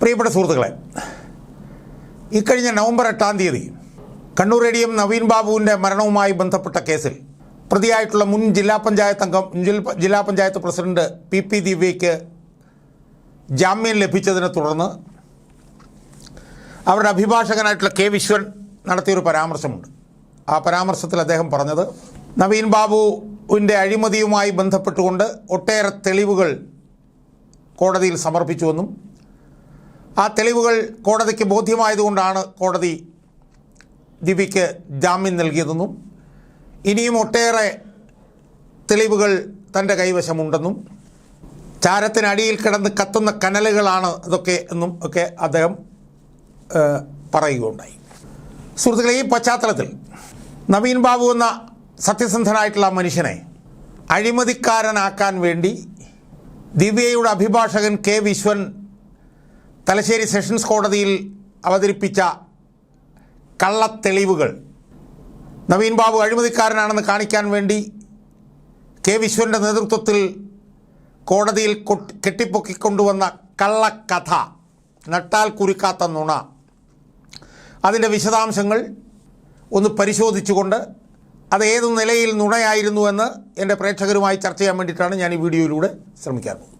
പ്രിയപ്പെട്ട സുഹൃത്തുക്കളെ ഇക്കഴിഞ്ഞ നവംബർ എട്ടാം തീയതി Kannur A D M Naveen ബാബുവിന്റെ മരണവുമായി ബന്ധപ്പെട്ട കേസിൽ പ്രതിയായിട്ടുള്ള മുൻ ജില്ലാ പഞ്ചായത്ത് അംഗം ജില്ലാ പഞ്ചായത്ത് പ്രസിഡന്റ് പി പി ദിവ്യയ്ക്ക് ജാമ്യം ലഭിച്ചതിനെ തുടർന്ന് അവരുടെ അഭിഭാഷകനായിട്ടുള്ള കെ വിശ്വൻ നടത്തിയൊരു പരാമർശമുണ്ട്. ആ പരാമർശത്തിൽ അദ്ദേഹം പറഞ്ഞത് നവീൻ ബാബുവിന്റെ അഴിമതിയുമായി ബന്ധപ്പെട്ടുകൊണ്ട് ഒട്ടേറെ തെളിവുകൾ കോടതിയിൽ സമർപ്പിച്ചുവെന്നും ആ തെളിവുകൾ കോടതിക്ക് ബോധ്യമായതുകൊണ്ടാണ് കോടതി ദിവ്യയ്ക്ക് ജാമ്യം നൽകിയതെന്നും ഇനിയും ഒട്ടേറെ തെളിവുകൾ തന്റെ കൈവശമുണ്ടെന്നും ചാരത്തിനടിയിൽ കിടന്ന് കത്തുന്ന കനലുകളാണ് ഇതൊക്കെ എന്നും ഒക്കെ അദ്ദേഹം പറയുകയുണ്ടായി. സുഹൃത്തുക്കളെ ഈ പശ്ചാത്തലത്തിൽ നവീൻ ബാബു എന്ന സത്യസന്ധനായിട്ടുള്ള മനുഷ്യനെ അഴിമതിക്കാരനാക്കാൻ വേണ്ടി ദിവ്യയുടെ അഭിഭാഷകൻ കെ വിശ്വൻ തലശ്ശേരി സെഷൻസ് കോടതിയിൽ അവതരിപ്പിച്ച കള്ളത്തെളിവുകൾ. നവീൻ ബാബു അഴിമതിക്കാരനാണെന്ന് കാണിക്കാൻ വേണ്ടി കെ വിശ്വന്റെ നേതൃത്വത്തിൽ കോടതിയിൽ കൊട്ട് കെട്ടിപ്പൊക്കിക്കൊണ്ടുവന്ന കള്ളക്കഥ നട്ടാൽ കുരുക്കാത്ത നുണ. അതിന്റെ വിശദാംശങ്ങൾ ഒന്ന് പരിശോധിച്ചുകൊണ്ട് അത് ഏത് നിലയിൽ നുണയായിരുന്നു എന്ന് എന്റെ പ്രേക്ഷകരുമായി ചർച്ച ചെയ്യാൻ വേണ്ടിയിട്ടാണ് ഞാൻ ഈ വീഡിയോയിലൂടെ ശ്രമിക്കാൻ പോകുന്നത്.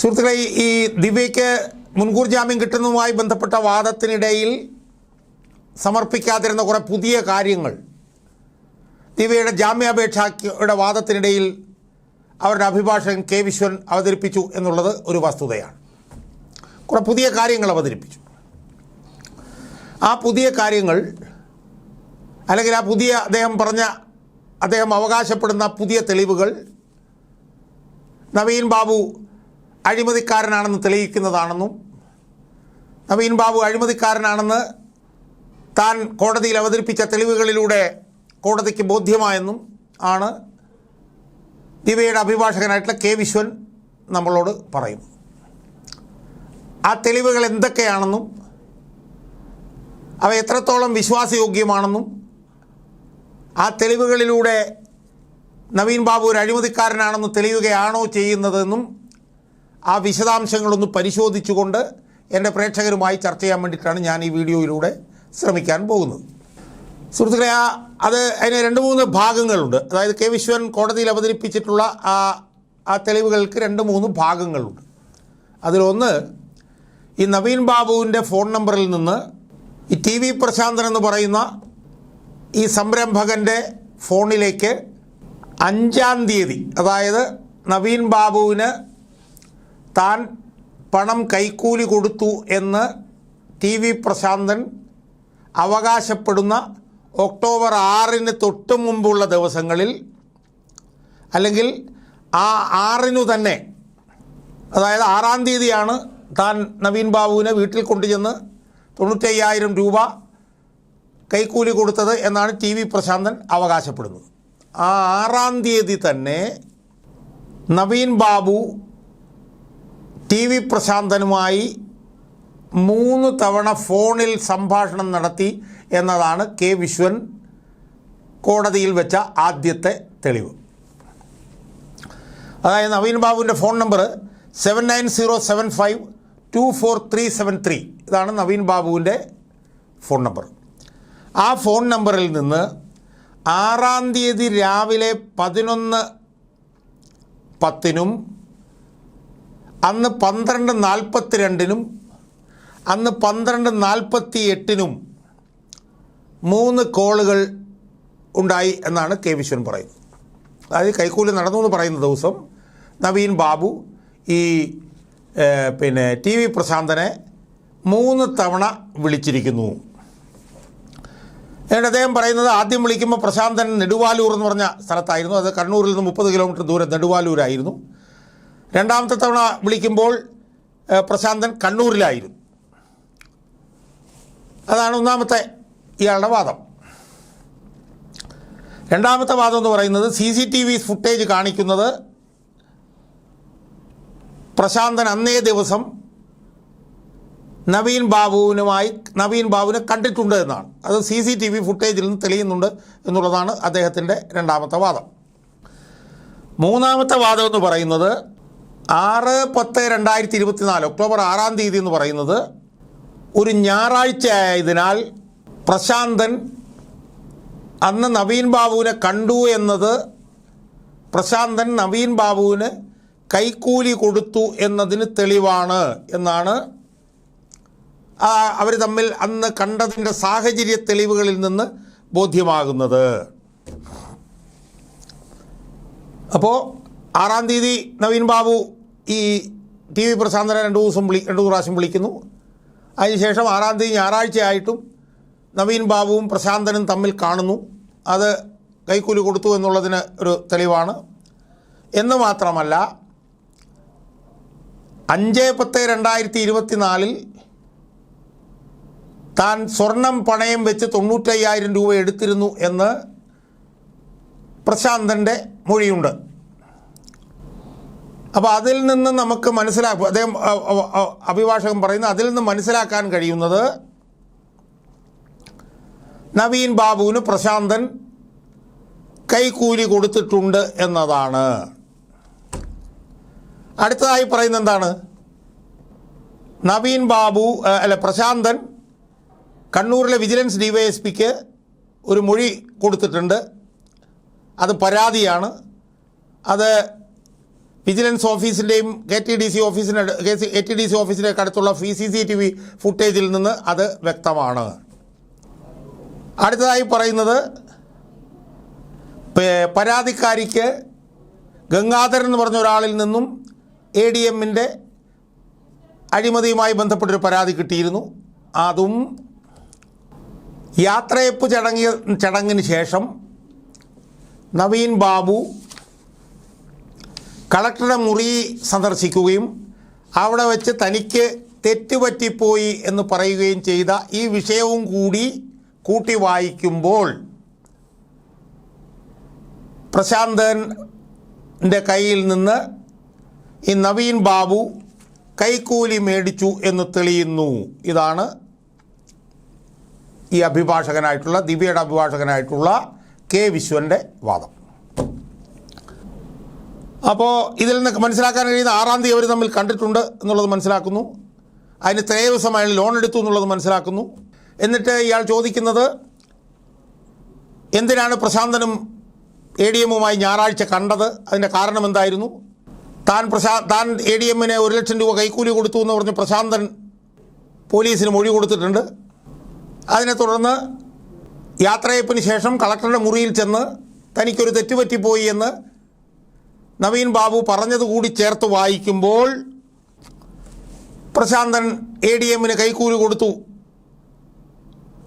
സുഹൃത്തുക്കളെ ഈ ദിവ്യയ്ക്ക് മുൻകൂർ ജാമ്യം കിട്ടുന്നതുമായി ബന്ധപ്പെട്ട വാദത്തിനിടയിൽ സമർപ്പിക്കാതിരുന്ന കുറേ പുതിയ കാര്യങ്ങൾ. ദിവ്യയുടെ ജാമ്യാപേക്ഷയുടെ വാദത്തിനിടയിൽ അവരുടെ അഭിഭാഷകൻ കെ വിശ്വൻ അവതരിപ്പിച്ചു എന്നുള്ളത് ഒരു വസ്തുതയാണ്. കുറേ പുതിയ കാര്യങ്ങൾ അവതരിപ്പിച്ചു. ആ പുതിയ കാര്യങ്ങൾ അല്ലെങ്കിൽ ആ പുതിയ അദ്ദേഹം പറഞ്ഞ അദ്ദേഹം അവകാശപ്പെടുന്ന പുതിയ തെളിവുകൾ നവീൻ ബാബു അഴിമതിക്കാരനാണെന്ന് തെളിയിക്കുന്നതാണെന്നും നവീൻ ബാബു അഴിമതിക്കാരനാണെന്ന് താൻ കോടതിയിൽ അവതരിപ്പിച്ച തെളിവുകളിലൂടെ കോടതിക്ക് ബോധ്യമായെന്നും ആണ് ദിവ്യയുടെ അഭിഭാഷകനായിട്ടുള്ള കെ വിശ്വൻ നമ്മളോട് പറയും ആ തെളിവുകൾ എന്തൊക്കെയാണെന്നും അവ എത്രത്തോളം വിശ്വാസയോഗ്യമാണെന്നും ആ തെളിവുകളിലൂടെ നവീൻ ബാബു ഒരു അഴിമതിക്കാരനാണെന്ന് തെളിയുകയാണോ ചെയ്യുന്നതെന്നും ആ വിശദാംശങ്ങളൊന്ന് പരിശോധിച്ചുകൊണ്ട് എന്റെ പ്രേക്ഷകരുമായി ചർച്ച ചെയ്യാൻ വേണ്ടിയിട്ടാണ് ഞാൻ ഈ വീഡിയോയിലൂടെ ശ്രമിക്കാൻ പോകുന്നത്. സുഹൃത്തുക്കളെ ആ അത് അതിന് രണ്ട് മൂന്ന് ഭാഗങ്ങളുണ്ട്. അതായത് കെ വിശ്വൻ കോടതിയിൽ അവതരിപ്പിച്ചിട്ടുള്ള ആ ആ തെളിവുകൾക്ക് രണ്ട് മൂന്ന് ഭാഗങ്ങളുണ്ട്. അതിലൊന്ന് ഈ നവീൻ ബാബുവിന്റെ ഫോൺ നമ്പറിൽ നിന്ന് ഈ ടി വി പ്രശാന്തൻ എന്ന് പറയുന്ന ഈ സംരംഭകന്റെ ഫോണിലേക്ക് അഞ്ചാം തീയതി അതായത് നവീൻ ബാബുവിന് താൻ പണം കൈക്കൂലി കൊടുത്തു എന്ന് ടി വി പ്രശാന്തൻ അവകാശപ്പെടുന്ന ഒക്ടോബർ ആറിന് തൊട്ട് മുമ്പുള്ള ദിവസങ്ങളിൽ അല്ലെങ്കിൽ ആ ആറിനു തന്നെ അതായത് ആറാം തീയതിയാണ് താൻ നവീൻ ബാബുവിനെ വീട്ടിൽ കൊണ്ടുചെന്ന് തൊണ്ണൂറ്റയ്യായിരം രൂപ കൈക്കൂലി കൊടുത്തത് എന്നാണ് ടി വി പ്രശാന്തൻ അവകാശപ്പെടുന്നത്. ആ ആറാം തീയതി തന്നെ നവീൻ ബാബു ടി വി പ്രശാന്തനുമായി മൂന്ന് തവണ ഫോണിൽ സംഭാഷണം നടത്തി എന്നതാണ് കെ വിശ്വൻ കോടതിയിൽ വെച്ച ആദ്യത്തെ തെളിവ്. അതായത് നവീൻ ബാബുവിന്റെ phone number seven nine zero seven five two four three seven three. ഇതാണ് നവീൻ ബാബുവിന്റെ ഫോൺ നമ്പർ. ആ ഫോൺ നമ്പറിൽ നിന്ന് ആറാം തീയതി രാവിലെ പതിനൊന്ന് പത്തിനും അന്ന് പന്ത്രണ്ട് നാൽപ്പത്തി രണ്ടിനും അന്ന് പന്ത്രണ്ട് നാൽപ്പത്തി എട്ടിനും മൂന്ന് കോളുകൾ ഉണ്ടായി എന്നാണ് കെ വിശ്വൻ പറയുന്നത്. അതായത് കൈക്കൂലി നടന്നു എന്ന് പറയുന്ന ദിവസം നവീൻ ബാബു ഈ പിന്നെ ടി വി പ്രശാന്തനെ മൂന്ന് തവണ വിളിച്ചിരിക്കുന്നു. എന്നിട്ട് അദ്ദേഹം പറയുന്നത് ആദ്യം വിളിക്കുമ്പോൾ പ്രശാന്തൻ നെടുവാലൂർ എന്ന് പറഞ്ഞ സ്ഥലത്തായിരുന്നു. അത് കണ്ണൂരിൽ നിന്ന് മുപ്പത് കിലോമീറ്റർ ദൂരെ നെടുവാലൂരായിരുന്നു. രണ്ടാമത്തെ തവണ വിളിക്കുമ്പോൾ പ്രശാന്തൻ കണ്ണൂരിലായിരുന്നു. അതാണ് ഒന്നാമത്തെ ഇയാളുടെ വാദം. രണ്ടാമത്തെ വാദം എന്ന് പറയുന്നത് C C T V footage കാണിക്കുന്നത് പ്രശാന്തൻ അന്നേ ദിവസം നവീൻ ബാബുവിനുമായി നവീൻ ബാബുവിനെ കണ്ടിട്ടുണ്ട് എന്നാണ്. അത് സി സി ടി വി ഫുട്ടേജിൽ നിന്ന് തെളിയുന്നുണ്ട് എന്നുള്ളതാണ് അദ്ദേഹത്തിന്റെ രണ്ടാമത്തെ വാദം. മൂന്നാമത്തെ വാദം എന്ന് പറയുന്നത് ആറ് പത്ത് രണ്ടായിരത്തി ഇരുപത്തിനാല് ഒക്ടോബർ ആറാം തീയതി എന്ന് പറയുന്നത് ഒരു ഞായറാഴ്ച ആയതിനാൽ പ്രശാന്തൻ അന്ന് നവീൻ ബാബുവിനെ കണ്ടു എന്നത് പ്രശാന്തൻ നവീൻ ബാബുവിന് കൈക്കൂലി കൊടുത്തു എന്നതിന് തെളിവാണ് എന്നാണ് അവർ തമ്മിൽ അന്ന് കണ്ടതിന്റെ സാഹചര്യ തെളിവുകളിൽ നിന്ന് ബോധ്യമാകുന്നത്. അപ്പോൾ ആറാം തീയതി നവീൻ ബാബു ഈ ടി വി പ്രശാന്തനെ രണ്ട് ദിവസം വിളി രണ്ട് പ്രാവശ്യം വിളിക്കുന്നു. അതിനുശേഷം ആറാം തീയതി ഞായറാഴ്ചയായിട്ടും നവീൻ ബാബുവും പ്രശാന്തനും തമ്മിൽ കാണുന്നു. അത് കൈക്കൂലി കൊടുത്തു എന്നുള്ളതിന് ഒരു തെളിവാണ്. എന്ന് മാത്രമല്ല അഞ്ച് പത്ത് രണ്ടായിരത്തി ഇരുപത്തിനാലിൽ താൻ സ്വർണം പണയം വെച്ച് തൊണ്ണൂറ്റയ്യായിരം രൂപ എടുത്തിരുന്നു എന്ന് പ്രശാന്തന്റെ മൊഴിയുണ്ട്. അപ്പോൾ അതിൽ നിന്ന് നമുക്ക് മനസ്സിലാക്കും അദ്ദേഹം അഭിഭാഷകൻ പറയുന്നു അതിൽ നിന്ന് മനസ്സിലാക്കാൻ കഴിയുന്നത് നവീൻ ബാബുവിന് പ്രശാന്തൻ കൈക്കൂലി കൊടുത്തിട്ടുണ്ട് എന്നതാണ്. അടുത്തതായി പറയുന്ന എന്താണ്? നവീൻ ബാബു അല്ല പ്രശാന്തൻ കണ്ണൂരിലെ വിജിലൻസ് ഡിവൈഎസ്പിക്ക് ഒരു മൊഴി കൊടുത്തിട്ടുണ്ട്. അത് പരാതിയാണ്. അത് വിജിലൻസ് ഓഫീസിന്റെയും കെ ടി ഡി സി ഓഫീസിന്റെ കെ ടി ഡി സി ഓഫീസിന്റെ അടുത്തുള്ള ഫി സി സി ടി വി ഫുട്ടേജിൽ നിന്ന് അത് വ്യക്തമാണ്. അടുത്തതായി പറയുന്നത് പരാതിക്കാരിക്ക് ഗംഗാധരൻ എന്ന് പറഞ്ഞ ഒരാളിൽ നിന്നും എ ഡി എമ്മിന്റെ അഴിമതിയുമായി ബന്ധപ്പെട്ടൊരു പരാതി കിട്ടിയിരുന്നു. അതും യാത്രയപ്പ് ചടങ്ങിയ ചടങ്ങിന് ശേഷം നവീൻ ബാബു കളക്ടറുടെ മുറി സന്ദർശിക്കുകയും അവിടെ വെച്ച് തനിക്ക് തെറ്റുപറ്റിപ്പോയി എന്ന് പറയുകയും ചെയ്ത ഈ വിഷയവും കൂടി കൂട്ടി വായിക്കുമ്പോൾ പ്രശാന്തന്റെ കയ്യിൽ നിന്ന് ഈ നവീൻ ബാബു കൈക്കൂലി മേടിച്ചു എന്ന് തെളിയുന്നു. ഇതാണ് ഈ അഭിഭാഷകനായിട്ടുള്ള ദിവ്യയുടെ അഭിഭാഷകനായിട്ടുള്ള കെ വിശ്വന്റെ വാദം. അപ്പോൾ ഇതിൽ നിന്ന് മനസ്സിലാക്കാൻ കഴിയുന്ന ആറാം തീയതി അവർ തമ്മിൽ കണ്ടിട്ടുണ്ട് എന്നുള്ളത് മനസ്സിലാക്കുന്നു. അതിന് തലേ ദിവസം അയാൾ ലോൺ എടുത്തു എന്നുള്ളത് മനസ്സിലാക്കുന്നു. എന്നിട്ട് ഇയാൾ ചോദിക്കുന്നത് എന്തിനാണ് പ്രശാന്തനും എ ഡി എമ്മുമായി ഞായറാഴ്ച കണ്ടത്? അതിന്റെ കാരണം എന്തായിരുന്നു? താൻ പ്രശാ താൻ എ ഡി എമ്മിന് ഒരു ലക്ഷം രൂപ കൈക്കൂലി കൊടുത്തു എന്ന് പറഞ്ഞ് പ്രശാന്തൻ പോലീസിന് മൊഴി കൊടുത്തിട്ടുണ്ട്. അതിനെ തുടർന്ന് യാത്രയപ്പിന് ശേഷം കളക്ടറുടെ മുറിയിൽ ചെന്ന് തനിക്കൊരു തെറ്റുപറ്റിപ്പോയി എന്ന് നവീൻ ബാബു പറഞ്ഞത് കൂടി ചേർത്ത് വായിക്കുമ്പോൾ പ്രശാന്തൻ എ ഡി എമ്മിന് കൈക്കൂലി കൊടുത്തു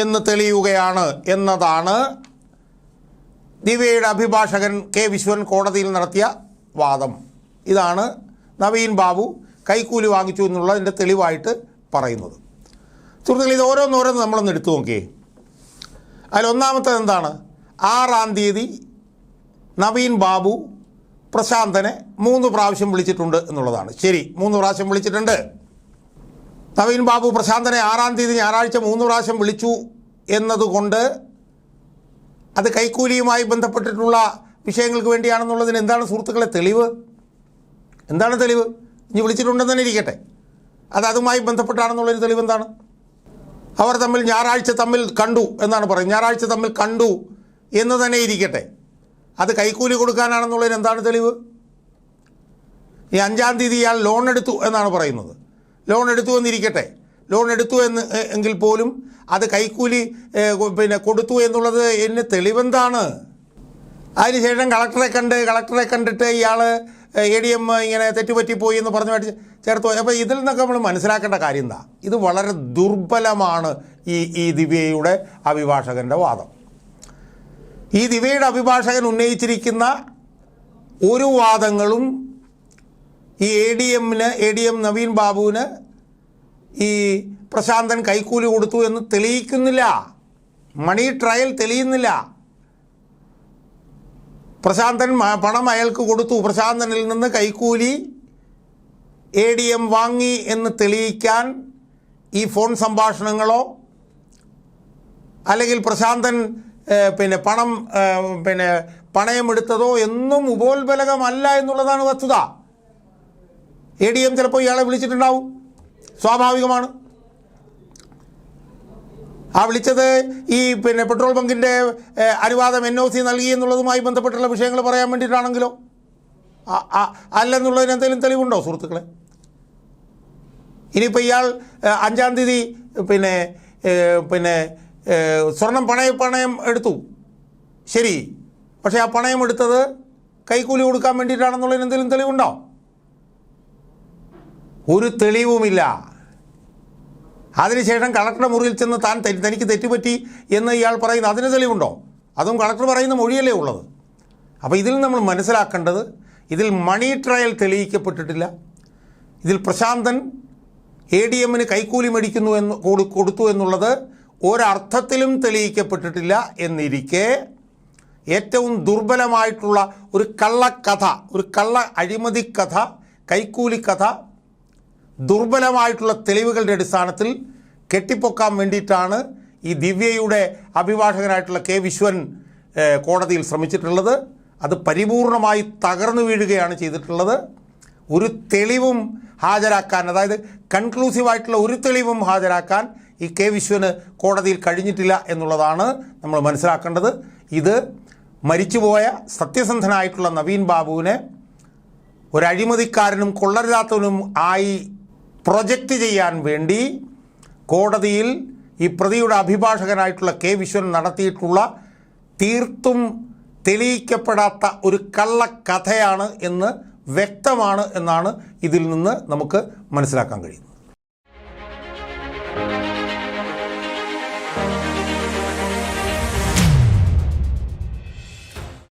എന്ന് തെളിയുകയാണ് എന്നതാണ് ദിവ്യയുടെ അഭിഭാഷകൻ കെ വിശ്വൻ കോടതിയിൽ നടത്തിയ വാദം. ഇതാണ് നവീൻ ബാബു കൈക്കൂലി വാങ്ങിച്ചു എന്നുള്ളതിന്റെ തെളിവായിട്ട് പറയുന്നത്. സുഹൃത്തുക്കൾ ഇത് ഓരോന്നോരോന്ന് നമ്മളൊന്ന് എടുത്തു നോക്കിയേ. അതിൽ ഒന്നാമത്തത് എന്താണ്? ആറാം തീയതി നവീൻ ബാബു പ്രശാന്തനെ മൂന്ന് പ്രാവശ്യം വിളിച്ചിട്ടുണ്ട് എന്നുള്ളതാണ്. ശരി മൂന്ന് പ്രാവശ്യം വിളിച്ചിട്ടുണ്ട്. നവീൻ ബാബു പ്രശാന്തനെ ആറാം തീയതി ഞായറാഴ്ച മൂന്ന് പ്രാവശ്യം വിളിച്ചു എന്നതുകൊണ്ട് അത് കൈക്കൂലിയുമായി ബന്ധപ്പെട്ടിട്ടുള്ള വിഷയങ്ങൾക്ക് വേണ്ടിയാണെന്നുള്ളതിന് എന്താണ് സുഹൃത്തുക്കളെ തെളിവ്? എന്താണ് തെളിവ്? ഇനി വിളിച്ചിട്ടുണ്ടെന്ന് തന്നെ ഇരിക്കട്ടെ. അത് അതുമായി ബന്ധപ്പെട്ടാണെന്നുള്ളൊരു തെളിവ് എന്താണ്? അവർ തമ്മിൽ ഞായറാഴ്ച തമ്മിൽ കണ്ടു എന്നാണ് പറയുന്നത്. ഞായറാഴ്ച തമ്മിൽ കണ്ടു എന്ന് തന്നെ ഇരിക്കട്ടെ. അത് കൈക്കൂലി കൊടുക്കാനാണെന്നുള്ളതിന് എന്താണ് തെളിവ്? ഈ അഞ്ചാം തീയതി ഇയാൾ ലോൺ എടുത്തു എന്നാണ് പറയുന്നത്. ലോൺ എടുത്തു എന്നിരിക്കട്ടെ. ലോൺ എടുത്തു എന്ന് എങ്കിൽ പോലും അത് കൈക്കൂലി പിന്നെ കൊടുത്തു എന്നുള്ളത് എന്നെ തെളിവെന്താണ്? അതിനുശേഷം കളക്ടറെ കണ്ട് കളക്ടറെ കണ്ടിട്ട് ഇയാൾ എ ഡി എം ഇങ്ങനെ തെറ്റുപറ്റിപ്പോയി എന്ന് പറഞ്ഞുമായിട്ട് ചേർത്ത് അപ്പോൾ ഇതിൽ നിന്നൊക്കെ നമ്മൾ മനസ്സിലാക്കേണ്ട കാര്യം എന്താ? ഇത് വളരെ ദുർബലമാണ് ഈ ഈ ദിവ്യയുടെ അഭിഭാഷകന്റെ വാദം. ഈ ദിവ്യയുടെ അഭിഭാഷകൻ ഉന്നയിച്ചിരിക്കുന്ന ഒരു വാദങ്ങളും ഈ എ ഡി എമ്മിന് എ ഡി എം നവീൻ ബാബുവിന് ഈ പ്രശാന്തൻ കൈക്കൂലി കൊടുത്തു എന്ന് തെളിയിക്കുന്നില്ല. മണി ട്രയൽ തെളിയുന്നില്ല. പ്രശാന്തൻ പണം അയാൾക്ക് കൊടുത്തു. പ്രശാന്തനിൽ നിന്ന് കൈക്കൂലി എ ഡി എം വാങ്ങി എന്ന് തെളിയിക്കാൻ ഈ ഫോൺ സംഭാഷണങ്ങളോ അല്ലെങ്കിൽ പ്രശാന്തൻ പിന്നെ പണം പിന്നെ പണയമെടുത്തതോ എന്നും ഉപോത്ബലകമല്ല എന്നുള്ളതാണ് വസ്തുത. എ ഡി എം ചിലപ്പോൾ ഇയാളെ വിളിച്ചിട്ടുണ്ടാവും. സ്വാഭാവികമാണ്. ആ വിളിച്ചത് ഈ പിന്നെ പെട്രോൾ ബങ്കിന്റെ അനുവാദം എൻ ഒ സി നൽകി എന്നുള്ളതുമായി ബന്ധപ്പെട്ടുള്ള വിഷയങ്ങൾ പറയാൻ വേണ്ടിയിട്ടാണെങ്കിലോ? അല്ലെന്നുള്ളതിന് എന്തെങ്കിലും തെളിവുണ്ടോ സുഹൃത്തുക്കളെ? ഇനിയിപ്പോൾ ഇയാൾ അഞ്ചാം തീയതി പിന്നെ പിന്നെ സ്വർണം പണയ പണയം എടുത്തു. ശരി. പക്ഷേ ആ പണയം എടുത്തത് കൈക്കൂലി കൊടുക്കാൻ വേണ്ടിയിട്ടാണെന്നുള്ളതിന് എന്തെങ്കിലും തെളിവുണ്ടോ? ഒരു തെളിവുമില്ല. അതിനുശേഷം കളക്ടറുടെ മുറിയിൽ ചെന്ന് താൻ തനിക്ക് തെറ്റുപറ്റി എന്ന് ഇയാൾ പറയുന്നു അതിന് തെളിവുണ്ടോ? അതും കളക്ടർ പറയുന്ന മൊഴിയല്ലേ ഉള്ളത്. അപ്പോൾ ഇതിൽ നമ്മൾ മനസ്സിലാക്കേണ്ടത് ഇതിൽ മണി ട്രയൽ തെളിയിക്കപ്പെട്ടിട്ടില്ല. ഇതിൽ പ്രശാന്തൻ എ ഡി എമ്മിന് കൈക്കൂലി മേടിക്കുന്നു എന്ന് കൊടുത്തു എന്നുള്ളത് ഒരർത്ഥത്തിലും തെളിയിക്കപ്പെട്ടിട്ടില്ല എന്നിരിക്കെ ഏറ്റവും ദുർബലമായിട്ടുള്ള ഒരു കള്ളക്കഥ ഒരു കള്ള അഴിമതി കഥ കൈക്കൂലി കഥ ദുർബലമായിട്ടുള്ള തെളിവുകളുടെ അടിസ്ഥാനത്തിൽ കെട്ടിപ്പൊക്കാൻ വേണ്ടിയിട്ടാണ് ഈ ദിവ്യയുടെ അഭിഭാഷകനായിട്ടുള്ള കെ വിശ്വൻ കോടതിയിൽ ശ്രമിച്ചിട്ടുള്ളത്. അത് പരിപൂർണമായി തകർന്നു വീഴുകയാണ് ചെയ്തിട്ടുള്ളത്. ഒരു തെളിവും ഹാജരാക്കാൻ അതായത് കൺക്ലൂസീവായിട്ടുള്ള ഒരു തെളിവും ഹാജരാക്കാൻ ഈ കെ വിശ്വന് കോടതിയിൽ കഴിഞ്ഞിട്ടില്ല എന്നുള്ളതാണ് നമ്മൾ മനസ്സിലാക്കേണ്ടത്. ഇത് മരിച്ചുപോയ സത്യസന്ധനായിട്ടുള്ള നവീൻ ബാബുവിനെ ഒരഴിമതിക്കാരനും കൊള്ളരുതാത്തവനും ആയി പ്രൊജക്റ്റ് ചെയ്യാൻ വേണ്ടി കോടതിയിൽ ഈ പ്രതിയുടെ അഭിഭാഷകനായിട്ടുള്ള കെ വിശ്വൻ നടത്തിയിട്ടുള്ള തീർത്തും തെളിയിക്കപ്പെടാത്ത ഒരു കള്ളക്കഥയാണ് എന്ന് വ്യക്തമാണ് എന്നാണ് ഇതിൽ നിന്ന് നമുക്ക് മനസ്സിലാക്കാൻ കഴിയുന്നത്.